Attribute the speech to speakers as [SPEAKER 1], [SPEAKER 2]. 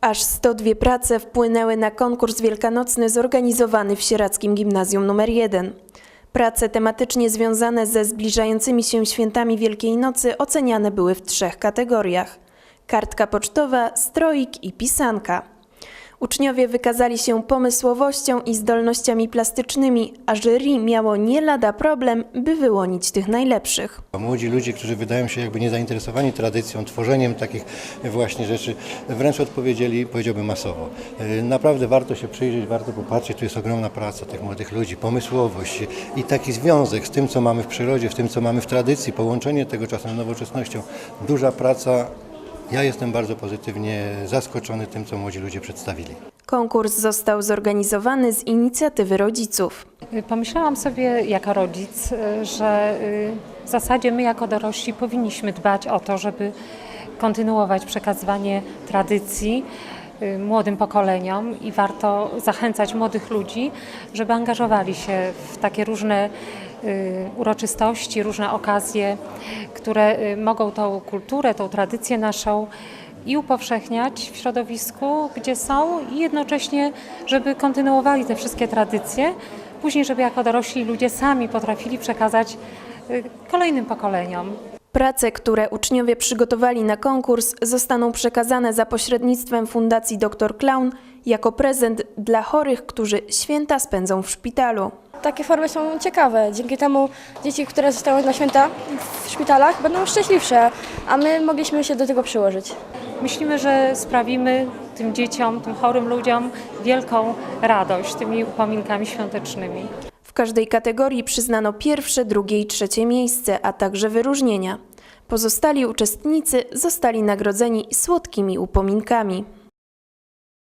[SPEAKER 1] Aż 102 prace wpłynęły na konkurs wielkanocny zorganizowany w Sieradzkim Gimnazjum nr 1. Prace tematycznie związane ze zbliżającymi się świętami Wielkiej Nocy oceniane były w trzech kategoriach: kartka pocztowa, stroik i pisanka. Uczniowie wykazali się pomysłowością i zdolnościami plastycznymi, a jury miało nie lada problem, by wyłonić tych najlepszych.
[SPEAKER 2] Młodzi ludzie, którzy wydają się jakby niezainteresowani tradycją, tworzeniem takich właśnie rzeczy, wręcz odpowiedzieli, powiedziałbym masowo. Yy, Naprawdę warto się przyjrzeć, warto popatrzeć, tu jest ogromna praca tych młodych ludzi, pomysłowość i taki związek z tym, co mamy w przyrodzie, w tym, co mamy w tradycji, połączenie tego czasem z nowoczesnością. Duża praca. Ja jestem bardzo pozytywnie zaskoczony tym, co młodzi ludzie przedstawili.
[SPEAKER 1] Konkurs został zorganizowany z inicjatywy rodziców.
[SPEAKER 3] Pomyślałam sobie jako rodzic, y, że y, w zasadzie my jako dorośli powinniśmy dbać o to, żeby kontynuować przekazywanie tradycji młodym pokoleniom i warto zachęcać młodych ludzi, żeby angażowali się w takie różne y, uroczystości, różne okazje, które y, mogą tą kulturę, tą tradycję naszą i upowszechniać w środowisku, gdzie są, i jednocześnie, żeby kontynuowali te wszystkie tradycje, później, żeby jako dorośli ludzie sami potrafili przekazać y, kolejnym pokoleniom.
[SPEAKER 1] Prace, które uczniowie przygotowali na konkurs, zostaną przekazane za pośrednictwem Fundacji Dr Clown jako prezent dla chorych, którzy święta spędzą w szpitalu.
[SPEAKER 4] Takie formy są ciekawe. Dzięki temu dzieci, które zostały na święta w szpitalach, będą szczęśliwsze, a my mogliśmy się do tego przyłożyć.
[SPEAKER 3] Myślimy, że sprawimy tym dzieciom, tym chorym ludziom wielką radość tymi upominkami świątecznymi.
[SPEAKER 1] W każdej kategorii przyznano pierwsze, drugie i trzecie miejsce, a także wyróżnienia. Pozostali uczestnicy zostali nagrodzeni słodkimi upominkami.